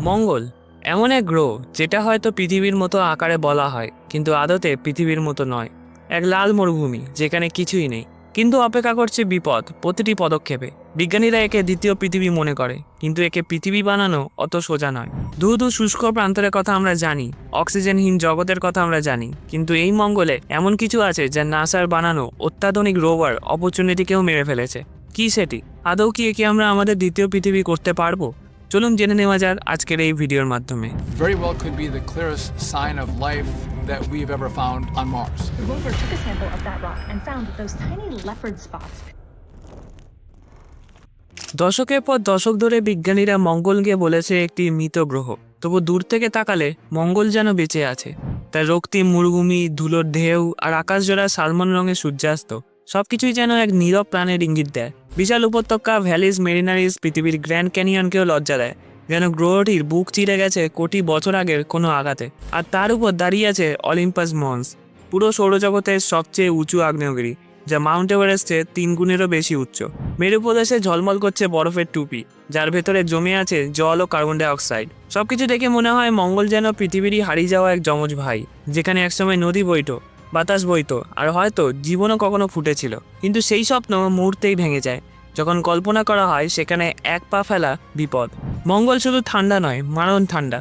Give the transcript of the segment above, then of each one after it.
মঙ্গল, এমন এক গ্রহ যেটা হয়তো পৃথিবীর মতো আকারে বলা হয়, কিন্তু আদতে পৃথিবীর মতো নয়। এক লাল মরুভূমি, যেখানে কিছুই নেই। কিন্তু অপেক্ষা করছে বিপদ, প্রতিটি পদক্ষেপে। বিজ্ঞানীরা একে দ্বিতীয় পৃথিবী মনে করে, কিন্তু একে পৃথিবী বানানো অত সোজা নয়। দূর দূর শুষ্ক প্রান্তরের কথা আমরা জানি, অক্সিজেনহীন জগতের কথা আমরা জানি, কিন্তু এই মঙ্গলে এমন কিছু আছে যা নাসার বানানো অত্যাধুনিক রোভার অপরচুনিটিকেও মেরে ফেলেছে। কি সেটি? আদৌ কি একে আমরা আমাদের দ্বিতীয় পৃথিবী করতে পারব? চলুন জেনে নেওয়া যাক আজকের এই ভিডিওর মাধ্যমে very well could be the clearest sign of life that we've ever found on Mars. The rover took a sample of that rock and found those tiny leopard spots. দশকের পর দশক ধরে বিজ্ঞানীরা মঙ্গলকে বলেছে একটি মৃত গ্রহ তবু দূর থেকে তাকালে মঙ্গল যেন বেঁচে আছে তার রক্তিম মরুভূমি ধুলোর ঢেউ আর আকাশ জোড়া সালমন রঙের সূর্যাস্ত সবকিছুই যেন এক নীরব প্রাণের ইঙ্গিত দেয় বিশাল উপত্যকা ভ্যালিস মেরিনারিস পৃথিবীর গ্র্যান্ড ক্যানিয়নকেও লজ্জা দেয়। যেন গ্রহটির বুক চিরে গেছে কোটি বছর আগের কোনো আঘাতে। আর তার উপর দাঁড়িয়ে আছে অলিম্পাস মন্স, পুরো সৌরজগতের সবচেয়ে উঁচু আগ্নেয়গিরি, যা মাউন্ট এভারেস্টের তিন গুণেরও বেশি উচ্চ। মেরু প্রদেশে ঝলমল করছে বরফের টুপি, যার ভেতরে জমে আছে জল ও কার্বন ডাই অক্সাইড। সবকিছু দেখে মনে হয় মঙ্গল যেন পৃথিবীরই হারিয়ে যাওয়া এক যমজ ভাই, যেখানে একসময় নদী বইতো বাতাস বইতো, আর হয়তো জীবনও কখনো ফুটেছিল। কিন্তু সেই স্বপ্ন মুহূর্তেই ভেঙে যায়। যখন কল্পনা করা হয়, সেখানে এক পা ফেলা বিপদ। মঙ্গল শুধু ঠান্ডা নয়, মারণ ঠান্ডা।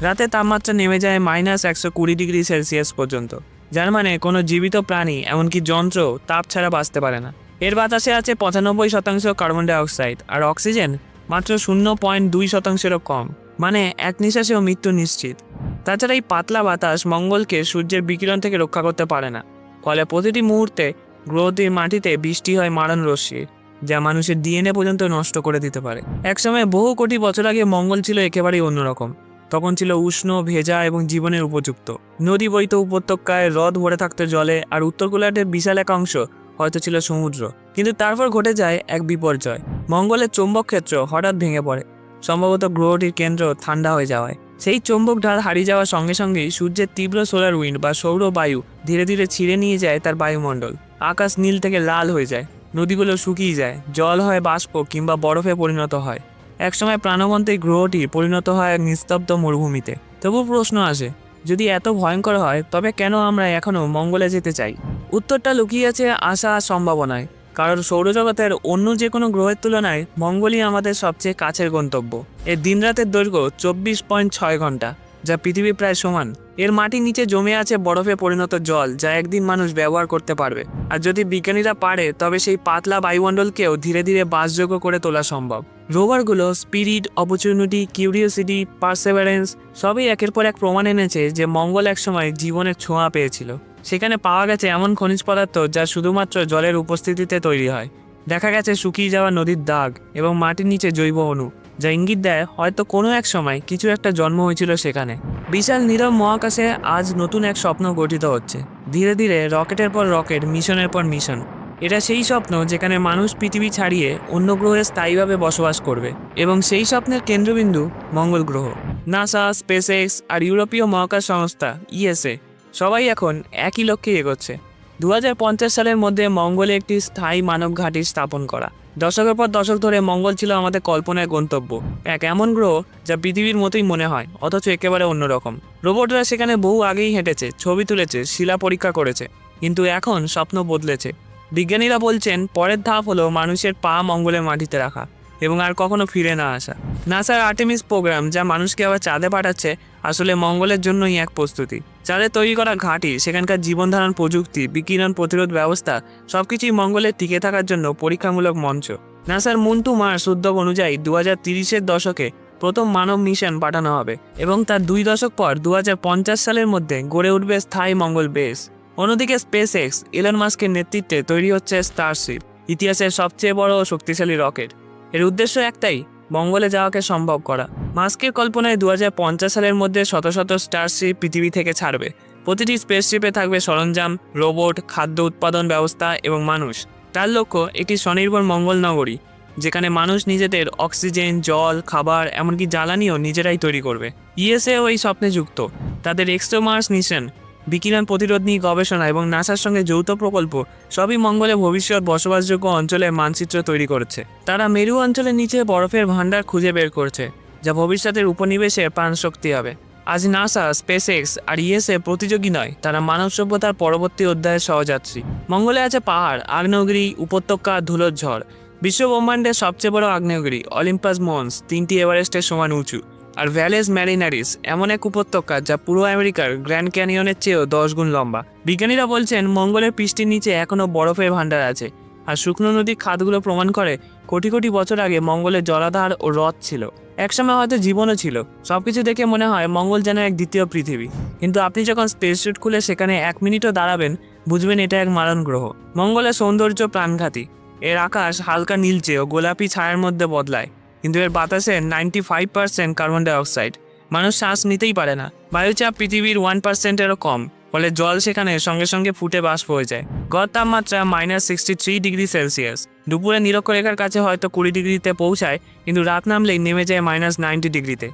রাতে তাপমাত্রা নেমে যায় মাইনাস একশো কুড়ি ডিগ্রি সেলসিয়াস পর্যন্ত। যার মানে কোনো জীবিত প্রাণী, এমনকি যন্ত্র তাপ ছাড়া বাঁচতে পারে না। এর বাতাসে আছে পঁচানব্বই শতাংশ কার্বন ডাই অক্সাইড আর অক্সিজেন মাত্র শূন্য পয়েন্ট দুই শতাংশেরও কম। মানে এক নিঃশ্বাসেও মৃত্যু নিশ্চিত। তাছাড়া এই পাতলা বাতাস মঙ্গলকে সূর্যের বিকিরণ থেকে রক্ষা করতে পারে না। ফলে প্রতিটি মুহূর্তে গ্রহটির মাটিতে বৃষ্টি হয় মারণ রশ্মির যা মানুষের ডিএনএ পর্যন্ত নষ্ট করে দিতে পারে। একসময় বহু কোটি বছর আগে মঙ্গল ছিল একেবারেই অন্যরকম। তখন ছিল উষ্ণ, ভেজা এবং জীবনের উপযুক্ত। নদী বইত উপত্যকায় হ্রদ ভরে থাকতে জলে, আর উত্তর গোলার্ধের বিশাল এক অংশ হয়তো ছিল সমুদ্র। কিন্তু তারপর ঘটে যায় এক বিপর্যয়। মঙ্গলের চৌম্বক ক্ষেত্র হঠাৎ ভেঙে পড়ে। সম্ভবত গ্রহটির কেন্দ্র ঠান্ডা হয়ে যাওয়ায়। সেই চৌম্বক ঢাল হারিয়ে যাওয়ার সঙ্গে সঙ্গেই সূর্যের তীব্র সোলার উইন্ড বা সৌর বায়ু ধীরে ধীরে ছিঁড়ে নিয়ে যায় তার বায়ুমণ্ডল। আকাশ নীল থেকে লাল হয়ে যায়, নদীগুলো শুকিয়ে যায়, জল হয় বাষ্প কিংবা বরফে পরিণত হয়। একসময় প্রাণবন্ত এই গ্রহটি পরিণত হয় এক নিস্তব্ধ মরুভূমিতে। তবু প্রশ্ন আসে, যদি এত ভয়ঙ্কর হয়, তবে কেন আমরা এখনও মঙ্গলে যেতে চাই? উত্তরটা লুকিয়ে আছে আশা সম্ভাবনায়। কারণ সৌরজগতের অন্য যে কোনো গ্রহের তুলনায় মঙ্গলই আমাদের সবচেয়ে কাছের গন্তব্য। এর দিনরাতের দৈর্ঘ্য চব্বিশ পয়েন্ট ছয় ঘণ্টা, যা পৃথিবী প্রায় সমান। এর মাটির নিচে জমে আছে বরফে পরিণত জল, যা একদিন মানুষ ব্যবহার করতে পারবে। আর যদি বিজ্ঞানীরা পারে, তবে সেই পাতলা বায়ুমণ্ডলকেও ধীরে ধীরে বাসযোগ্য করে তোলা সম্ভব। রোভারগুলো, স্পিরিট, অপরচুনিটি, কিউরিওসিটি, পার্সেভারেন্স, সবই একের পর এক প্রমাণ এনেছে যে মঙ্গল একসময় জীবনের ছোঁয়া পেয়েছিল। সেখানে পাওয়া গেছে এমন খনিজ পদার্থ যা শুধুমাত্র জলের উপস্থিতিতে তৈরি হয়। দেখা গেছে শুকিয়ে যাওয়া নদীর দাগ এবং মাটির নিচে জৈব অণু, যা ইঙ্গিত দেয় হয়তো কোনো এক সময় কিছু একটা জন্ম হয়েছিল সেখানে। বিশাল নীরব মহাকাশে আজ নতুন এক স্বপ্ন গঠিত হচ্ছে। ধীরে ধীরে রকেটের পর রকেট, মিশনের পর মিশন। এটা সেই স্বপ্ন যেখানে মানুষ পৃথিবী ছাড়িয়ে অন্য গ্রহে স্থায়ীভাবে বসবাস করবে এবং সেই স্বপ্নের কেন্দ্রবিন্দু মঙ্গল গ্রহ। নাসা, স্পেসএক্স আর ইউরোপীয় মহাকাশ সংস্থা, ইএসএ সবাই এখন একই লক্ষ্যে এগোচ্ছে। দু হাজার পঞ্চাশ সালের মধ্যে মঙ্গলে একটি স্থায়ী মানব ঘাঁটি স্থাপন করা। দশকের পর দশক ধরে মঙ্গল ছিল আমাদের কল্পনার গন্তব্য। এক এমন গ্রহ যা পৃথিবীর মতোই মনে হয়, অথচ একেবারে অন্যরকম। রোবটরা সেখানে বহু আগেই হেঁটেছে, ছবি তুলেছে, শিলা পরীক্ষা করেছে। কিন্তু এখন স্বপ্ন বদলেছে। বিজ্ঞানীরা বলছেন, পরের ধাপ হলো মানুষের পা মঙ্গলের মাটিতে রাখা। এবং আর কখনো ফিরে না আসা। নাসার আর্টেমিস প্রোগ্রাম, যা মানুষকে আবার চাঁদে পাঠাচ্ছে, আসলে মঙ্গলের জন্যই এক প্রস্তুতি। চাঁদে তৈরি করা ঘাঁটি, সেখানকার জীবনধারণ প্রযুক্তি, বিকিরণ প্রতিরোধ ব্যবস্থা, সবকিছুই মঙ্গলে টিকে থাকার জন্য পরীক্ষামূলক মঞ্চ। নাসার মুন টু মার্স উদ্যোগ অনুযায়ী দু হাজার তিরিশের দশকে প্রথম মানব মিশন পাঠানো হবে এবং তার দুই দশক পর দু হাজার পঞ্চাশ সালের মধ্যে গড়ে উঠবে স্থায়ী মঙ্গল বেস। অন্যদিকে স্পেস এক্স ইলন মাস্কের নেতৃত্বে তৈরি হচ্ছে স্টারশিপ, ইতিহাসের সবচেয়ে বড় ও শক্তিশালী রকেট। এর উদ্দেশ্য একটাই, মঙ্গলে যাওয়াকে সম্ভব করা। মাস্কের কল্পনায় দু হাজার পঞ্চাশ সালের মধ্যে শত শত স্টারশিপ পৃথিবী থেকে ছাড়বে। প্রতিটি স্পেসশিপে থাকবে সরঞ্জাম, রোবট, খাদ্য উৎপাদন ব্যবস্থা এবং মানুষ। তার লক্ষ্য একটি স্বনির্ভর মঙ্গল নগরী, যেখানে মানুষ নিজেদের অক্সিজেন, জল, খাবার, এমনকি জ্বালানিও নিজেরাই তৈরি করবে। ইএসএও এই স্বপ্নে যুক্ত। তাদের এক্সট্রোমার্স মিশন বিকিরণ প্রতিরোধ নিয়ে গবেষণা এবং নাসার সঙ্গে যৌথ প্রকল্প সবই মঙ্গলে ভবিষ্যৎ বসবাসযোগ্য অঞ্চলের মানচিত্র তৈরি করেছে। তারা মেরু অঞ্চলের নিচে বরফের ভান্ডার খুঁজে বের করছে, যা ভবিষ্যতের উপনিবেশে প্রাণশক্তি হবে আজ নাসা স্পেস এক্স আর ইএসএ প্রতিযোগী নয়, তারা মানব সভ্যতার পরবর্তী অধ্যায়ের সহযাত্রী। মঙ্গলে আছে পাহাড়, আগ্নেয়গিরি, উপত্যকা, ধুলোর ঝড়। বিশ্ব ব্রহ্মাণ্ডের সবচেয়ে বড় আগ্নেয়গিরি, অলিম্পাস মন্স, তিনটি এভারেস্টের সমান উঁচু। আর ভ্যালেস ম্যারিনারিস এমন এক উপত্যকা যা পুরো আমেরিকার গ্র্যান্ড ক্যানিয়নের চেয়েও দশ গুণ লম্বা। বিজ্ঞানীরা বলছেন, মঙ্গলের পৃষ্ঠের নিচে এখনও বরফের ভাণ্ডার আছে আর শুকনো নদীর খাতগুলো প্রমাণ করে কোটি কোটি বছর আগে মঙ্গলের জলাধার ও হ্রদ ছিল। একসময় হয়তো জীবনও ছিল। সবকিছু দেখে মনে হয় মঙ্গল যেন এক দ্বিতীয় পৃথিবী। কিন্তু আপনি যখন স্পেস স্যুট খুলে সেখানে এক মিনিটও দাঁড়াবেন, বুঝবেন এটা এক মারণ গ্রহ। মঙ্গলের সৌন্দর্য প্রাণঘাতী। এর আকাশ হালকা নীলচে ও গোলাপি ছায়ার মধ্যে বদলায়। কিন্তু এর বাতাসে ninety five percent carbon dioxide মানুষ শ্বাস নিতেই পারে না। বায়ুচাপ পৃথিবীর ওয়ান পার্সেন্টেরও কম। ফলে জল সেখানে সঙ্গে সঙ্গে ফুটে বাষ্প হয়ে যায়। গড় তাপমাত্রা minus sixty three degree Celsius দুপুরে নিরক্ষরেখার কাছে হয়তো কুড়ি ডিগ্রিতে পৌঁছায়, কিন্তু রাত নামলেই নেমে যায় মাইনাস নাইনটি ডিগ্রিতে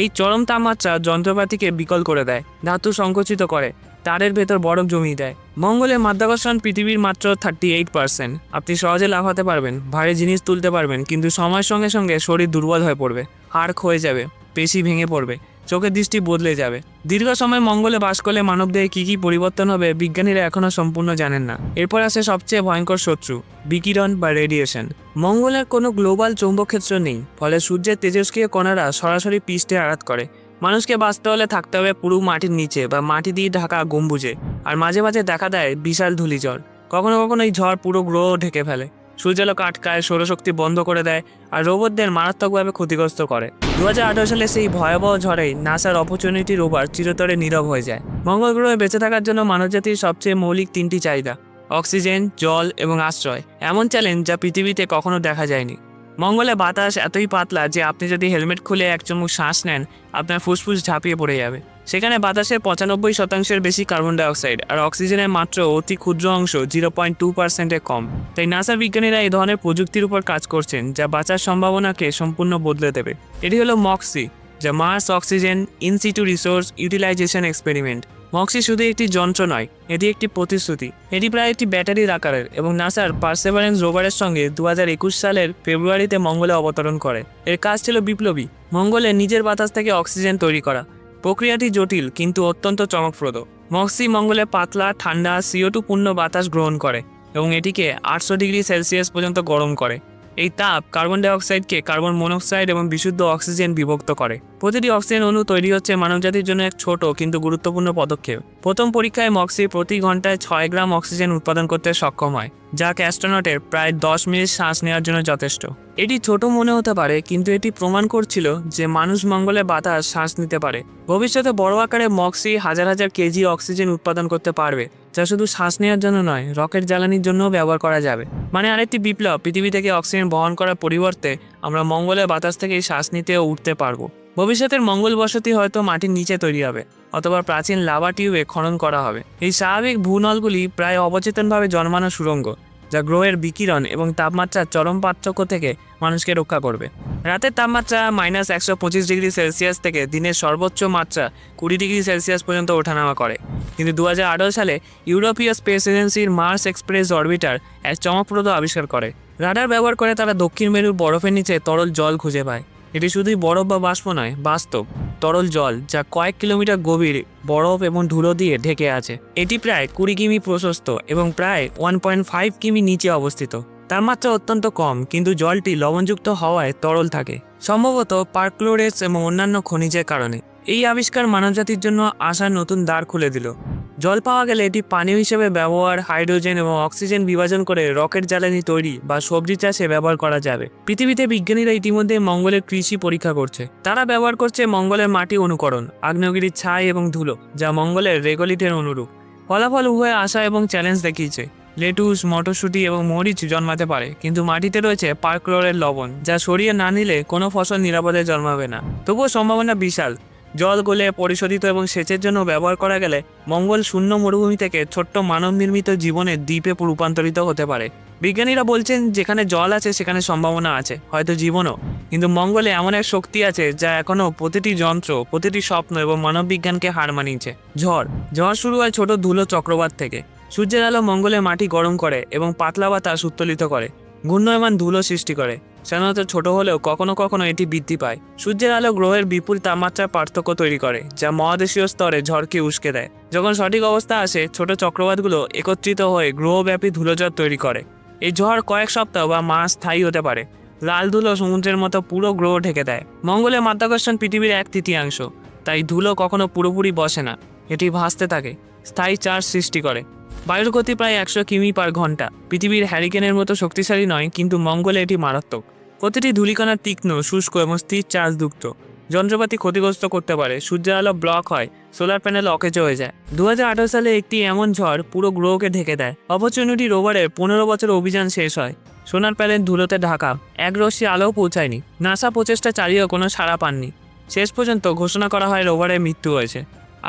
এই চরম তাপমাত্রা যন্ত্রপাতিকে বিকল করে দেয়, ধাতু সংকুচিত করে। তারের ভেতর বরফ জমিয়ে দেয়। মঙ্গলে মাধ্যাকর্ষণ পৃথিবীর মাত্র থার্টি এইট পার্সেন্ট আপনি সহজে লাফাতে পারবেন, ভারী জিনিস তুলতে পারবেন, কিন্তু সময়ের সঙ্গে সঙ্গে শরীর দুর্বল হয়ে পড়বে, হাড় ক্ষয়ে যাবে, পেশি ভেঙে পড়বে, চোখের দৃষ্টি বদলে যাবে। দীর্ঘ সময় মঙ্গলে বাস করলে মানবদেহে কী কী পরিবর্তন হবে বিজ্ঞানীরা এখনও সম্পূর্ণ জানেন না। এরপর আসে সবচেয়ে ভয়ঙ্কর শত্রু, বিকিরণ বা রেডিয়েশন মঙ্গলের কোনো গ্লোবাল চৌম্বকক্ষেত্র নেই, ফলে সূর্যের তেজস্ক্রিয় কণারা সরাসরি পৃষ্ঠে আঘাত করে। মানুষকে বাঁচতে হলে থাকতে হবে পুরো মাটির নিচে বা মাটি দিয়ে ঢাকা গম্বুজে। আর মাঝে মাঝে দেখা দেয় বিশাল ধূলিঝড় কখনো কখনো এই ঝড় পুরো গ্রহ ঢেকে ফেলে। সূর্যালোক আটকায়, সৌরশক্তি বন্ধ করে দেয় আর রোবটদের মারাত্মকভাবে ক্ষতিগ্রস্ত করে। দু হাজার আঠেরো সালে সেই ভয়াবহ ঝড়েই নাসার অপরচুনিটি রোভার চিরতরে নীরব হয়ে যায়। মঙ্গল গ্রহে বেঁচে থাকার জন্য মানবজাতির সবচেয়ে মৌলিক তিনটি চাহিদা, অক্সিজেন, জল এবং আশ্রয়। এমন চ্যালেঞ্জ যা পৃথিবীতে কখনো দেখা যায়নি। মঙ্গলে বাতাস এতই পাতলা যে আপনি যদি হেলমেট খুলে এক চুমুক শ্বাস নেন, আপনার ফুসফুস ঝাঁপিয়ে পড়ে যাবে। সেখানে বাতাসের পঁচানব্বই শতাংশের বেশি কার্বন ডাইঅক্সাইড আর অক্সিজেনের মাত্র অতি ক্ষুদ্র অংশ জিরো পয়েন্ট টু পার্সেন্টের কম। তাই নাসার বিজ্ঞানীরা এই ধরনের প্রযুক্তির উপর কাজ করছেন, যা বাঁচার সম্ভাবনাকে সম্পূর্ণ বদলে দেবে। এটি হলো মক্সি, যা Mars oxygen in situ resource utilization experiment. MOXIE শুধু একটি যন্ত্র নয়, এটি একটি প্রতিশ্রুতি। এটি প্রায় একটি ব্যাটারির আকারের এবং নাসার পার্সেভারেন্স রোভারের সঙ্গে দু একুশ সালের ফেব্রুয়ারিতে মঙ্গলে অবতরণ করে। এর কাজ ছিল বিপ্লবী, মঙ্গলে নিজের বাতাস থেকে অক্সিজেন তৈরি করা। প্রক্রিয়াটি জটিল, কিন্তু অত্যন্ত চমকপ্রদ। মক্সি মঙ্গলে পাতলা, ঠান্ডা সিওটু পূর্ণ বাতাস গ্রহণ করে এবং এটিকে আটশো ডিগ্রি সেলসিয়াস পর্যন্ত গরম করে। এই তাপ কার্বন ডাইঅক্সাইডকে কার্বন মনোক্সাইড এবং বিশুদ্ধ অক্সিজেন বিভক্ত করে। প্রতিটি অক্সিজেন অণু তৈরি হচ্ছে মানবজাতির জন্য এক ছোট কিন্তু গুরুত্বপূর্ণ পদক্ষেপ। প্রথম পরীক্ষায় মক্সি প্রতি ঘন্টায় ছয় গ্রাম অক্সিজেন উৎপাদন করতে সক্ষম হয়, যা অ্যাস্ট্রোনটের প্রায় দশ মিনিট শ্বাস নেওয়ার জন্য যথেষ্ট। এটি ছোট মনে হতে পারে, কিন্তু এটি প্রমাণ করছিল যে মানুষ মঙ্গলে বাতাস শ্বাস নিতে পারে। ভবিষ্যতে বড় আকারে মক্সি হাজার হাজার কেজি অক্সিজেন উৎপাদন করতে পারবে, যা শুধু শ্বাস নেওয়ার জন্য নয়, রকেট জ্বালানির জন্যও ব্যবহার করা যাবে। মানে আরেকটি বিপ্লব, পৃথিবী থেকে অক্সিজেন বহন করার পরিবর্তে আমরা মঙ্গলের বাতাস থেকে শ্বাস নিতে ও উঠতে পারব। ভবিষ্যতের মঙ্গল বসতি হয়তো মাটির নিচে তৈরি হবে, অথবা প্রাচীন লাভা টিউবে খনন করা হবে। এই স্বাভাবিক ভূনলগুলি প্রায় অবচেতনভাবে জন্মানো সুড়ঙ্গ যা গ্রহের বিকিরণ এবং তাপমাত্রার চরম পার্থক্য থেকে মানুষকে রক্ষা করবে। রাতের তাপমাত্রা মাইনাস একশো পঁচিশ ডিগ্রি সেলসিয়াস থেকে দিনের সর্বোচ্চ মাত্রা কুড়ি ডিগ্রি সেলসিয়াস পর্যন্ত ওঠানামা করে। কিন্তু দু হাজার আঠারো সালে ইউরোপীয় স্পেস এজেন্সির মার্স এক্সপ্রেস অরবিটার এক চমকপ্রদ আবিষ্কার করে। রাডার ব্যবহার করে তারা দক্ষিণ মেরুর বরফের নিচে তরল জল খুঁজে পায়। এটি শুধুই বরফ বা বাষ্প নয়, বাস্তব। তরল জল, যা কয়েক কিলোমিটার গভীর বরফ এবং ধুলো দিয়ে ঢেকে আছে। এটি প্রায় কুড়ি কিমি প্রশস্ত এবং প্রায় ওয়ান পয়েন্ট ফাইভ কিমি নিচে অবস্থিত। তার মাত্রা অত্যন্ত কম, কিন্তু জলটি লবণযুক্ত হওয়ায় তরল থাকে। সম্ভবত পার্কলোরেস এবং অন্যান্য খনিজের কারণে। এই আবিষ্কার মানবজাতির জন্য আসার নতুন দ্বার খুলে দিল। জল পাওয়া গেলে এটি পানীয় হিসেবে ব্যবহার, হাইড্রোজেন এবং অক্সিজেন বিভাজন করে রকেট জ্বালানি তৈরি বা সবজি চাষে ব্যবহার করা যাবে। পৃথিবীতে বিজ্ঞানীরা ইতিমধ্যে মঙ্গলের কৃষি পরীক্ষা করছে। তারা ব্যবহার করছে মঙ্গলের মাটি অনুকরণ, আগ্নেয়গিরির ছাই এবং ধুলো, যা মঙ্গলের রেগলিটের অনুরূপ। ফলাফল উভয় আশা এবং চ্যালেঞ্জ দেখিয়েছে। লেটুস, মটরশুঁটি এবং মরিচ জন্মাতে পারে, কিন্তু মাটিতে রয়েছে পার্কলোরের লবণ, যা সরিয়ে না নিলে কোনো ফসল নিরাপদে জন্মাবে না। তবুও সম্ভাবনা বিশাল। জল গলে পরিশোধিত এবং সেচের জন্য ব্যবহার করা গেলে মঙ্গল শূন্য মরুভূমি থেকে ছোট্ট মানব নির্মিত জীবনের দ্বীপে রূপান্তরিত হতে পারে। বিজ্ঞানীরা বলছেন, যেখানে জল আছে, সেখানে সম্ভাবনা আছে, হয়তো জীবনও। কিন্তু মঙ্গলে এমন এক শক্তি আছে, যা এখনও প্রতিটি যন্ত্র, প্রতিটি স্বপ্ন এবং মানব বিজ্ঞানকে হার মানিয়েছে। ঝড়। ঝড় শুরু হয় ছোট ধুলো চক্রবাত থেকে। সূর্যের আলো মঙ্গলে মাটি গরম করে এবং পাতলা বাতাস উত্তোলিত করে। ঘূর্ণয়মান ধুলো সৃষ্টি করে। সাধারণত ছোট হলেও কখনো কখনো এটি বৃদ্ধি পায়। সূর্যের আলো গ্রহের বিপুল তাপমাত্রার পার্থক্য তৈরি করে, যা মহাদেশীয় স্তরে ঝড়কে উস্কে দেয়। যখন সঠিক অবস্থা আসে, ছোট চক্রবাতগুলো একত্রিত হয়ে গ্রহব্যাপী ধুলোঝড় তৈরি করে। এই ঝড় কয়েক সপ্তাহ বা মাস স্থায়ী হতে পারে। লাল ধুলো সমুদ্রের মতো পুরো গ্রহ ঢেকে দেয়। মঙ্গলের মাধ্যাকর্ষণ পৃথিবীর এক তৃতীয়াংশ, তাই ধুলো কখনো পুরোপুরি বসে না। এটি ভাসতে থাকে, স্থায়ী চার্জ সৃষ্টি করে। বায়ুর গতি প্রায় একশো কিমি পার ঘণ্টা। পৃথিবীর হ্যারিকেনের মতো শক্তিশালী নয়, কিন্তু মঙ্গলে এটি মারাত্মক। প্রতিটি ধূলিকণা তীক্ষ্ণ, শুষ্ক এবং স্থির চার্জযুক্ত যন্ত্রপাতি ক্ষতিগ্রস্ত করতে পারে সূর্যের আলো ব্লক হয়, সোলার প্যানেল অকেজ হয়ে যায়। দু হাজার আঠারো সালে একটি এমন ঝড় পুরো গ্রহকে ঢেকে দেয়। অপরচুনিটি রোভারের পনেরো বছর অভিযান শেষ হয়। সোনার প্যানেল ধুলোতে ঢাকা, এক রশ্মি আলোও পৌঁছায়নি। নাসা প্রচেষ্টা চালিয়েও কোনো সাড়া পাননি। শেষ পর্যন্ত ঘোষণা করা হয় রোভারের মৃত্যু হয়েছে।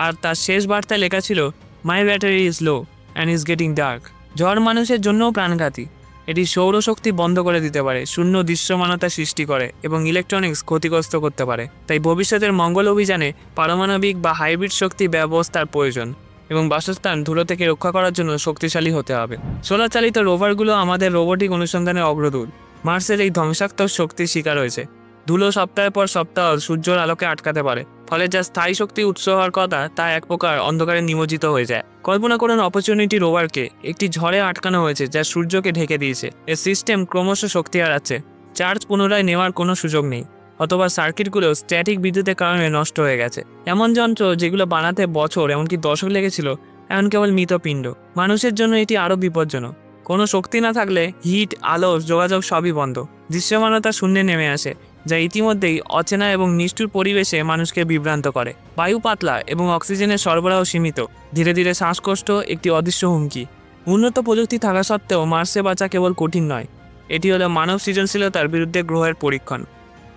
আর তার শেষ বার্তায় লেখা ছিল my battery is low and is getting dark ঝড় মানুষের জন্যও প্রাণঘাতী। এটি সৌরশক্তি বন্ধ করে দিতে পারে, শূন্য দৃশ্যমানতা সৃষ্টি করে এবং ইলেকট্রনিক্স ক্ষতিগ্রস্ত করতে পারে। তাই ভবিষ্যতের মঙ্গল অভিযানে পারমাণবিক বা হাইব্রিড শক্তি ব্যবস্থার প্রয়োজন এবং বাসস্থান ধুলো থেকে রক্ষা করার জন্য শক্তিশালী হতে হবে। সোলার চালিত রোভারগুলো আমাদের রোবোটিক অনুসন্ধানের অগ্রদূত। মার্সের এই ধ্বংসাত্মক শক্তির শিকার হয়েছে। ধুলো সপ্তাহের পর সপ্তাহ সূর্যের আলোকে আটকাতে পারে। ফলে যা স্থায়ী শক্তি উৎস হওয়ার কথা, তা এক প্রকার অন্ধকারে নিমজ্জিত হয়ে যায়। কল্পনা করুন অপরচুনিটি রোভারকে একটি ঝড়ে আটকানো হয়েছে, যা সূর্যকে ঢেকে দিয়েছে। এর সিস্টেম ক্রমশ শক্তি হারাচ্ছে। চার্জ পুনরায় নেওয়ার কোনো সুযোগ নেই, অথবা সার্কিটগুলো স্ট্যাটিক বিদ্যুতের কারণে নষ্ট হয়ে গেছে। এমন যন্ত্র যেগুলো বানাতে বছর, এমনকি দশক লেগেছিল, এমন কেবল মৃতপিণ্ড মানুষের জন্য এটি আরও বিপজ্জনক। কোনো শক্তি না থাকলে হিট আলো, যোগাযোগ সবই বন্ধ। দৃশ্যমানতা শূন্যে নেমে আসে। যা ইতিমধ্যেই অচেনা এবং নিষ্ঠুর পরিবেশে মানুষকে বিভ্রান্ত করে। বায়ু পাতলা এবং অক্সিজেনের সরবরাহ সীমিত। ধীরে ধীরে শ্বাসকষ্ট একটি অদৃশ্য হুমকি। উন্নত প্রযুক্তি থাকা সত্ত্বেও মার্সে বাঁচা কেবল কঠিন নয়। এটি হলো মানব সৃজনশীলতার বিরুদ্ধে গ্রহের পরীক্ষণ।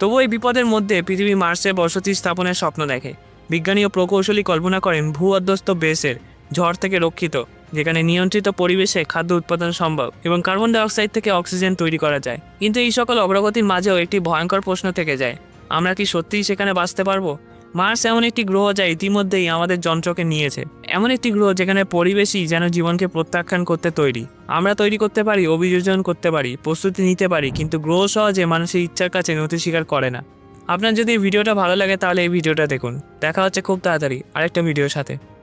তবু এই বিপদের মধ্যে পৃথিবী মার্সে বসতি স্থাপনের স্বপ্ন দেখে। বিজ্ঞানী ও প্রকৌশলী কল্পনা করেন ভূ অধ্যস্ত বেসের ঝড় থেকে রক্ষিত। যেখানে নিয়ন্ত্রিত পরিবেশে খাদ্য উৎপাদন সম্ভব এবং কার্বন ডাইঅক্সাইড থেকে অক্সিজেন তৈরি করা যায়। কিন্তু এই সকল অগ্রগতির মাঝেও একটি ভয়ঙ্কর প্রশ্ন থেকে যায়। আমরা কি সত্যিই সেখানে বাঁচতে পারব? মার্স এমন একটি গ্রহ যা ইতিমধ্যেই আমাদের যন্ত্রকে নিয়েছে। এমন একটি গ্রহ যেখানে পরিবেশই যেন জীবনকে প্রত্যাখ্যান করতে তৈরি। আমরা তৈরি করতে পারি, অভিযোজন করতে পারি, প্রস্তুতি নিতে পারি, কিন্তু গ্রহ সহজে মানুষের ইচ্ছার কাছে নথি স্বীকার করে না। আপনার যদি ভিডিওটা ভালো লাগে তাহলে এই ভিডিওটা দেখুন। দেখা হচ্ছে খুব তাড়াতাড়ি আরেকটা ভিডিওর সাথে।